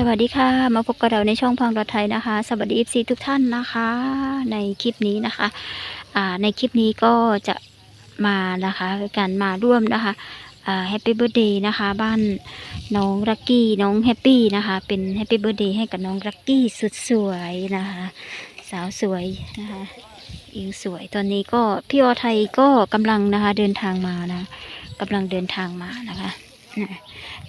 สวัสดีค่ะ มาพบกับเราในช่องพังรถไทยนะคะ สวัสดี FC ทุกท่านนะคะ ในคลิปนี้นะคะอ่าในคลิปนี้ก็จะมานะคะการมาร่วมนะคะแฮปปี้เบิร์เดย์นะคะ บ้านน้องรักกี้น้องแฮปปี้นะคะ เป็นแฮปปี้เบิร์เดย์ให้กับน้องรักกี้สุดสวยนะคะ สาวสวยนะคะอิงสวยตอนนี้ก็พี่อไทยก็กำลังนะคะเดินทางมานะกำลังเดินทางมานะคะ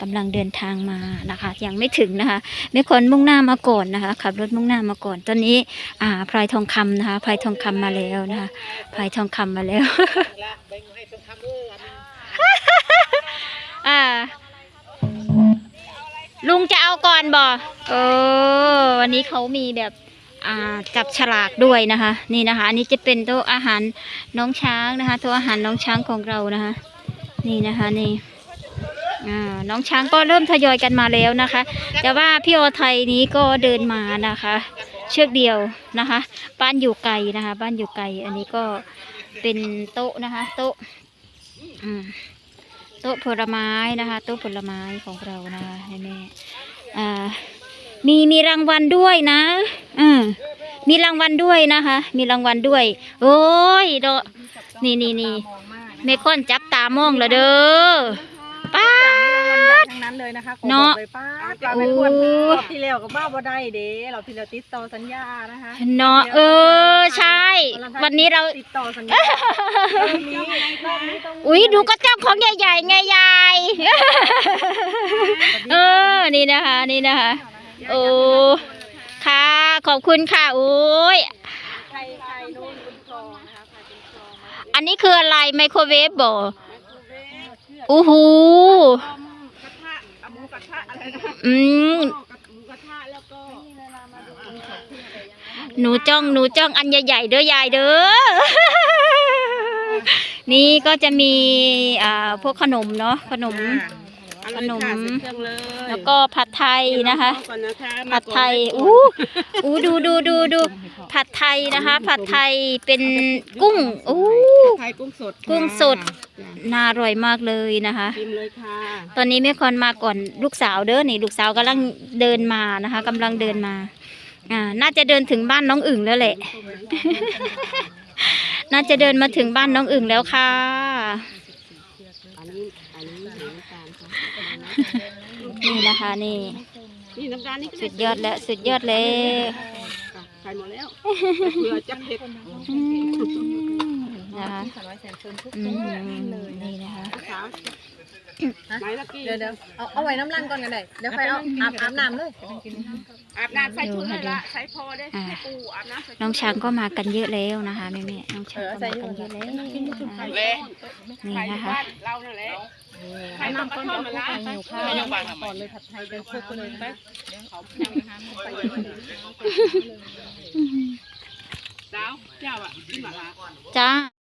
กำลังเดินทางมานะคะ ยังไม่ถึงนะคะม่คนมุ่งหน้ามาก่อนนะคะขับรถมุ่งหน้ามาก่อนตอนนี้อ่าพลายทองคำนะคะพลายทองคำมาแล้วนะคะพลายทองคำมาแล้วอ่าลุงจะเอาก่อนบ่เออวันนี้เขามีแบบจับฉลากด้วยนะคะ นี่นะคะ อันนี้จะเป็นโต๊ะอาหารน้องช้างนะคะโต๊ะอาหารน้องช้างของเรานะคะ นี่นะคะนี่ อ่าน้องช้างก็เริ่มทยอยกันมาแล้วนะคะ แต่ว่าพี่อไทยนี้ก็เดินมานะคะ เชือกเดียวนะคะ บ้านอยู่ไกลนะคะ บ้านอยู่ไกล อันนี้ก็เป็นโต๊ะนะคะ โต๊ะโต๊ะผลไม้นะคะโต๊ะผลไม้ของเรานะคะให้แม่มีมีรางวัลด้วยนะอืมมีรางวัลด้วยนะคะ มีรางวัลด้วย โอ้ยดนี่นี่นี่เมคอนจับตามองแล้วเด้อ ทั้งนั้นเลยนะคะขอเนาะบอกเลยป้าปลาไม่ควรโอ้รอบที่แล้วกับบ้าบ่ได้เด้เราที่เราติดต่อสัญญานะคะเนาะเออใช่ วันนี้เราติดต่อสัญญารอบนี้รอบนี้ต้องอุ้ยดูก็เจ้าของใหญ่ๆไงยายเออนี่นะคะ นี่นะคะโอ้ค่ะขอบคุณค่ะโอ้ยใครใครนู่นบุญครองนะคะใครบุญครองมาอันนี้คืออะไรไมโครเวฟบ่ไมโครเวฟเชือกอู้หู กระทะอะไรนะอืมกับหมูกระทะแล้วก็เวลามาดูของที่อะไรยังไงหนูจ้องหนูจ้องอันใหญ่ๆเด้อยายเด้อ นี่ก็จะมีอ่าพวกขนมเนาะขนม ขนม แล้วก็ผัดไทยนะคะ ผัดไทยอู้อู้ดูดูดูดูผัดไทยนะคะ ผัดไทยเป็นกุ้งอู้ไทยกุ้งสดกุ้งสด น่าอร่อยมากเลยนะคะ ชิมเลยค่ะตอนนี้แม่คอนมาก่อนลูกสาวเด้อนี่ลูกสาวกำลังเดินมานะคะกำลังเดินมา อ่า น่าจะเดินถึงบ้านน้องอึ่งแล้วแหละ น่าจะเดินมาถึงบ้านน้องอึ่งแล้วค่ะ อันนี้อันนี้เห็นน้ำตาลค่ะนี่นะคะนี่ นี่น้ำตาลนี่ก็สุดยอดแล้วสุดยอดเลย ค่ะใส่หมดแล้วเผื่อจะเผ็ด อืม นะคะอืมนี่นะคะสาวไหนละกี้เดี๋ยวเดี๋ยวเอาเอาไว้น้ำลังก่อนกันได้เดี๋ยวไปเอาอาบอาบน้ำเลยอาบน้ำใส่ชุดเลยละใส่พอได้ปูอาบน้ำใส่น้องช้างก็มากันเยอะแล้วนะคะแม่แม่ๆน้องช้างก็มากันเยอะแล้วนะคะเลยนี่ใส่นะคะบ้านเรานั่นแหละใส่น้ำก้อนมาละหิวข้าวก่อนเลยผัดไทยเป็นซุปเลยไปสาวเจ้าอะขึ้นมาละจ้า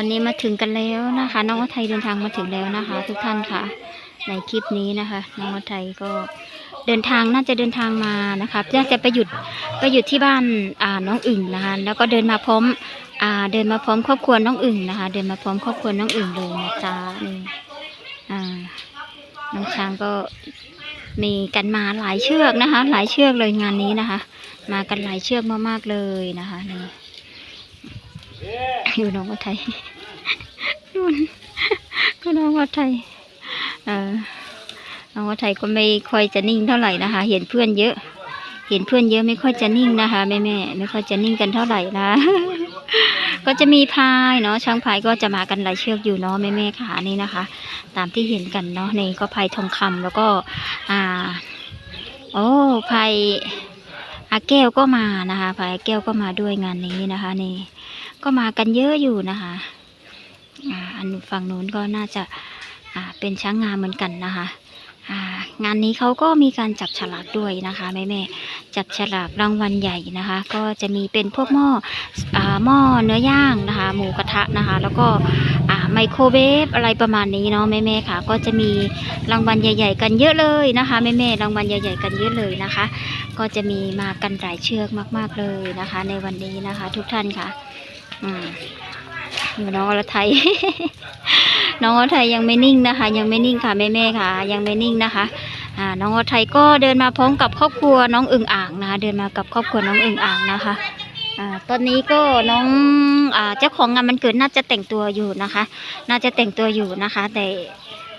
ตอนนี้มาถึงกันแล้วนะคะ น้องวัไทยเดินทางมาถึงแล้วนะคะ ทุกท่านค่ะ ในคลิปนี้นะคะ น้องวัไทยก็เดินทางน่าจะเดินทางมานะคะน่าจะไปหยุดไปหยุดที่บ้านอ่าน้องอึ่งนะคะ แล้วก็เดินมาพร้อมอ่าเดินมาพร้อมครอบครัวน้องอึ่งนะคะ เดินมาพร้อมครอบครัวน้องอึ่งเลยนะจ๊ะนี่อ่าน้องช้างก็มีกันมาหลายเชือกนะคะ หลายเชือกเลยงานนี้นะคะ มากันหลายเชือกมากๆเลยนะคะนี่ อยู่น้องวัดไทยนู่นก็น้องวัดไทยเออน้องวัดไทยก็ไม่ค่อยจะนิ่งเท่าไหร่นะคะ เห็นเพื่อนเยอะ เห็นเพื่อนเยอะไม่ค่อยจะนิ่งนะคะแม่แม่ไม่ค่อยจะนิ่งกันเท่าไหร่นะ ก็จะมีพายเนาะช้างพายก็จะมากันหลายเชือกอยู่เนาะแม่แม่ขานี่นะคะ ตามที่เห็นกันเนาะนี่ก็พายทองคำแล้วก็ อ่าโอ้พายอาแก้วก็มานะคะพายอาแก้วก็มาด้วยงานนี้นะคะนี่ ก็มากันเยอะอยู่นะคะอันฝั่งนู้นก็น่าจะาเป็นช้างงามเหมือนกันนะคะางานนี้เขาก็มีการจับฉลากด้วยนะคะแม่แม่จับฉลากรางวัลใหญ่นะคะ ก็จะมีเป็นพวกหม้อหม้อเนื้อย่างนะคะ หมูกระทะนะคะ แล้วก็ไมโครเวฟอะไรประมาณนี้เนาะแม่แม่ค่ะ ก็จะมีรางวัลใหญ่ ๆ กันเยอะเลยนะคะแม่แม่รางวัลใหญ่ ๆ กันเยอะเลยนะคะ ก็จะมีมากันหลายเชือกมาก ๆเลยนะคะ ในวันนี้นะคะ ทุกท่านค่ะ อืมอยู่น้องอรไทย น้องอรไทยยังไม่นิ่งนะคะ ยังไม่นิ่งค่ะแม่ๆค่ะ ยังไม่นิ่งนะคะอ่าน้องอรไทยก็เดินมาพร้อมกับครอบครัวน้องอึ่งอ่างนะคะ เดินมากับครอบครัวน้องอึ่งอ่างนะคะอ่าตอนนี้ก็น้องอ่าเจ้าของงานมันเกิดน่าจะแต่งตัวอยู่นะคะ น่าจะแต่งตัวอยู่นะคะ แต่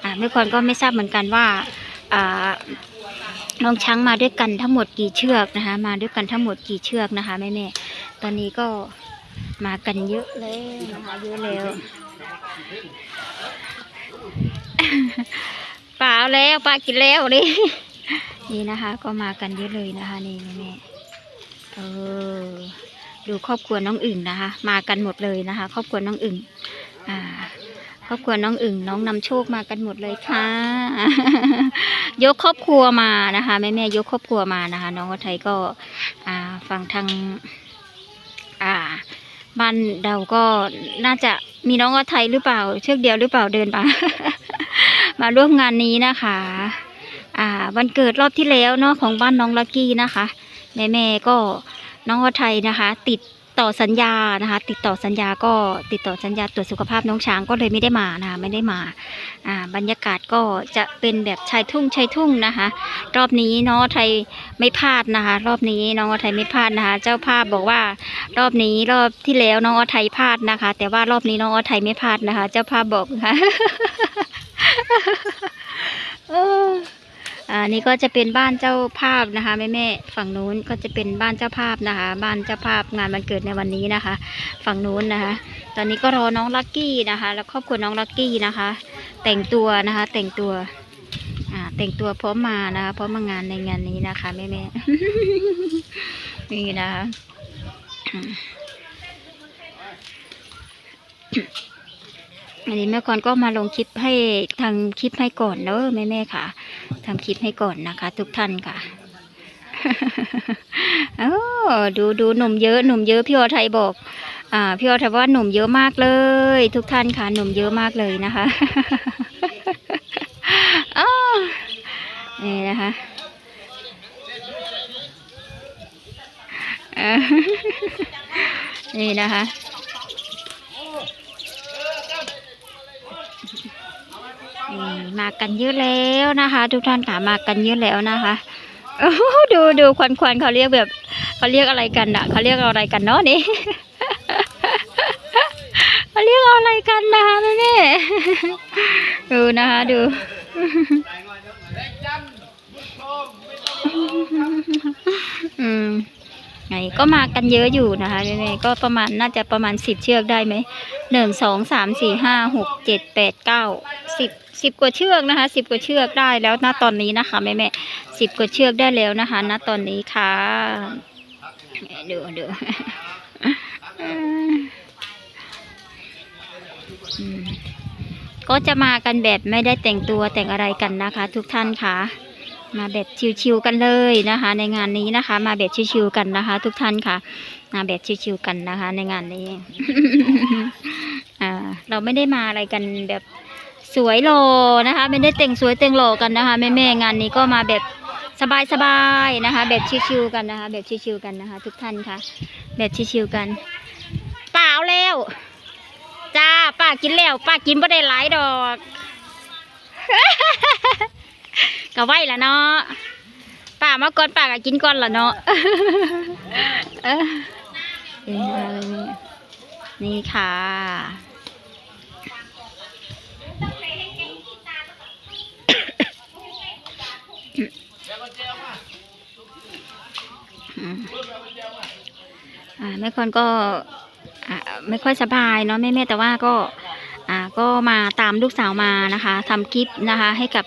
อ่าแม่ควรก็ไม่ทราบเหมือนกันว่าอ่าน้องช้างมาด้วยกันทั้งหมดกี่เชือกนะคะ มาด้วยกันทั้งหมดกี่เชือกนะคะแม่แม่ตอนนี้ก็ มากันเยอะเลยนะคะเยอะแล้วปล่าแล้วปลากินแล้วนี่นี่นะคะ ก็มากันเยอะเลยนะคะนี่แม่เออดูครอบครัวน้องอึ่งนะคะ มากันหมดเลยนะคะ ครอบครัวน้องอึ่งอ่าครอบครัวน้องอึ่งน้องนำโชคมากันหมดเลยค่ะ ยกครอบครัวมานะคะแม่แม่ยกครอบครัวมานะคะ น้องวัไทยก็ อ่าฟังทาง อ่า บ้านเราก็น่าจะมีน้องวัไทยหรือเปล่า เชือกเดียวหรือเปล่าเดินมามาร่วมงานนี้นะคะ อ่า วันเกิดรอบที่แล้วเนาะของบ้านน้องลักกี้นะคะแม่แม่ก็น้องวัไทยนะคะ ติด ต่อสัญญานะคะ ติดต่อสัญญาก็ติดต่อสัญญาตรวจสุขภาพน้องช้างก็เลยไม่ได้มานะคะไม่ได้มาอ่าบรรยากาศก็จะเป็นแบบชายทุ่งชายทุ่งนะคะ รอบนี้น้องไทยไม่พลาดนะคะ รอบนี้น้องวัไทยไม่พลาดนะคะ เจ้าภาพบอกว่ารอบนี้รอบที่แล้วน้องอไทยพลาดนะคะ แต่ว่ารอบนี้น้องอไทยไม่พลาดนะคะ เจ้าภาพบอกนะคะ อออ่านี่ก็จะเป็นบ้านเจ้าภาพนะคะแม่แม่ฝั่งนู้นก็จะเป็นบ้านเจ้าภาพนะคะ บ้านเจ้าภาพงานวันเกิดในวันนี้นะคะ ฝั่งนู้นนะคะ ตอนนี้ก็รอน้องลักกี้นะคะ แล้วครอบครัวน้องลักกี้นะคะ แต่งตัวนะคะ แต่งตัวอ่าแต่งตัวพร้อมมานะคะพร้อมมางานในงานนี้นะคะแม่แม่นี่นะคะ อันนี้แม่กรก็มาลงคลิปให้ทางคลิปให้ก่อนเนอะแม่แม่ๆค่ะทำคลิปให้ก่อนนะคะ ทุกท่านค่ะโอ้ดูดูหนุ่มเยอะหนุ่มเยอะพี่อไทยบอก อ่าพี่อไทยว่าหนุ่มเยอะมากเลย ทุกท่านค่ะหนุ่มเยอะมากเลยนะคะอ้นี่นะคะนี่นะคะ มากันเยอะแล้วนะคะ ทุกท่านค่ะมากันเยอะแล้วนะคะดูดูควันควันเขาเรียกแบบเขาเรียกอะไรกันอะเขาเรียกอะไรกันเนาะนี่เขาเรียกอะไรกันนะคะแม่แม่ดูนะคะดูอืมไงก็มากันเยอะอยู่นะคะแม่ก็ประมาณน่าจะประมาณสิบเชือกได้ไหม หนึ่งสองสามสี่ห้าหกเจ็ดแปดเก้าสิบสิบกว่าเชือกนะคะสิบกว่าเชือกได้แล้วณตอนนี้นะคะแม่แม่สิบกว่าเชือกได้แล้วนะคะ ณตอนนี้ค่ะเดี๋ยวเดี๋ยวอืมก็จะมากันแบบไม่ได้แต่งตัวแต่งอะไรกันนะคะ ทุกท่านค่ะ มาแบบชิวๆกันเลยนะคะ ในงานนี้นะคะ มาแบบชิวๆกันนะคะ ทุกท่านค่ะ มาแบบชิวๆกันนะคะ ในงานนี้ เราไม่ได้มาอะไรกันแบบสวยหล่อนะคะ ไม่ได้แต่งสวยแต่งหล่อกันนะคะ แม่ๆงานนี้ก็มาแบบสบายๆนะคะ แบบชิวๆกันนะคะ แบบชิวๆกันนะคะ ทุกท่านค่ะ แบบชิวๆกันเปล่าแล้วจ้าป้ากินแล้วป้ากินไม่ได้หลายดอกก็ไหวละเนาะป้ามาก่อนป้าก็กินก่อนละเนาะเออนี่ค่ะนี่ค่ะ อ่าแม่คนก็อ่าไม่ค่อยสบายเนาะแม่แม่แต่ว่าก็อ่าก็มาตามลูกสาวมานะคะทำคลิปนะคะ ให้กับ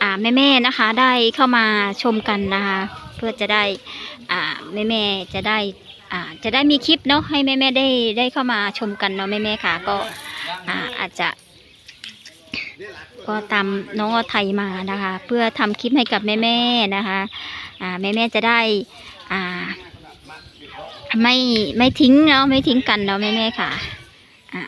อ่าแม่แม่นะคะ ได้เข้ามาชมกันนะคะ เพื่อจะได้อ่าแม่แม่จะได้อ่าจะได้มีคลิปเนาะให้แม่แม่ได้ได้เข้ามาชมกันเนาะแม่แม่ค่ะ ก็อ่าอาจจะก็ตามน้องอไทยมานะคะ เพื่อทำคลิปให้กับแม่ๆนะคะอ่าแม่ๆจะได้ อ่า ไม่ไม่ทิ้งเนาะไม่ทิ้งกันเนาะแม่ๆค่ะ อ่า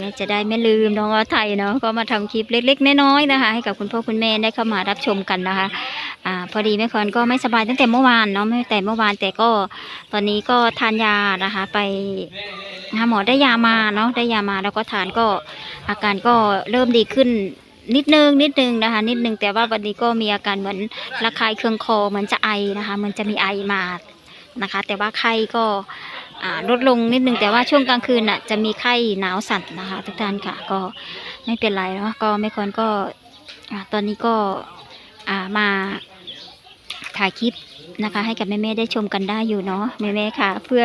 แม่จะได้ไม่ลืมน้องอไทยเนาะก็มาทำคลิปเล็ก ๆ น้อยๆนะคะ ให้กับคุณพ่อคุณแม่ได้เข้ามารับชมกันนะคะ อ่า พอดีแม่คอนก็ไม่สบายตั้งแต่เมื่อวานเนาะไม่แต่เมื่อวานแต่ก็ตอนนี้ก็ทานยานะคะ ไปหาหมอได้ยามาเนาะได้ยามาแล้วก็ทานก็อาการก็เริ่มดีขึ้น นิดนึงนิดนึงนะคะ นิดนึงแต่ว่าวันนี้ก็มีอาการเหมือนระคายเคืองคอเหมือนจะไอนะคะเหมันจะมีไอมานะคะ แต่ว่าไข้ก็ลดลงนิดนึงแต่ว่าช่วงกลางคืนน่ะจะมีไข้หนาวสั่นนะคะ ทุกท่านค่ะ ก็ไม่เป็นไรเนาะก็ไม่คอนก็ตอนนี้ก็มา ถ่ายคลิปนะคะ ให้กับแม่ๆได้ชมกันได้อยู่เนาะแม่ๆค่ะ เพื่อ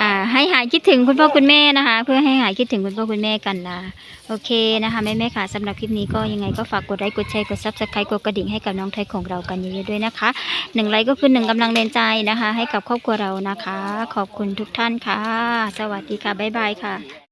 อให้หายคิดถึงคุณพ่อคุณแม่นะคะ เพื่อให้หายคิดถึงคุณพ่อคุณแม่กันนะโอเคนะคะแม่ๆค่ะสำหรับคลิปนี้ก็ยังไงก็ฝากกดไลค์กดแชร์กดซับสไครต์กดกระดิ่งให้กับน้องไทยของเรากันเยอะๆด้วยนะคะหนึ่งไลค์ก็คือหนึ่งกำลังแรงใจนะคะ ให้กับครอบครัวเรานะคะ ขอบคุณทุกท่านค่ะ สวัสดีค่ะบ๊ายบายค่ะ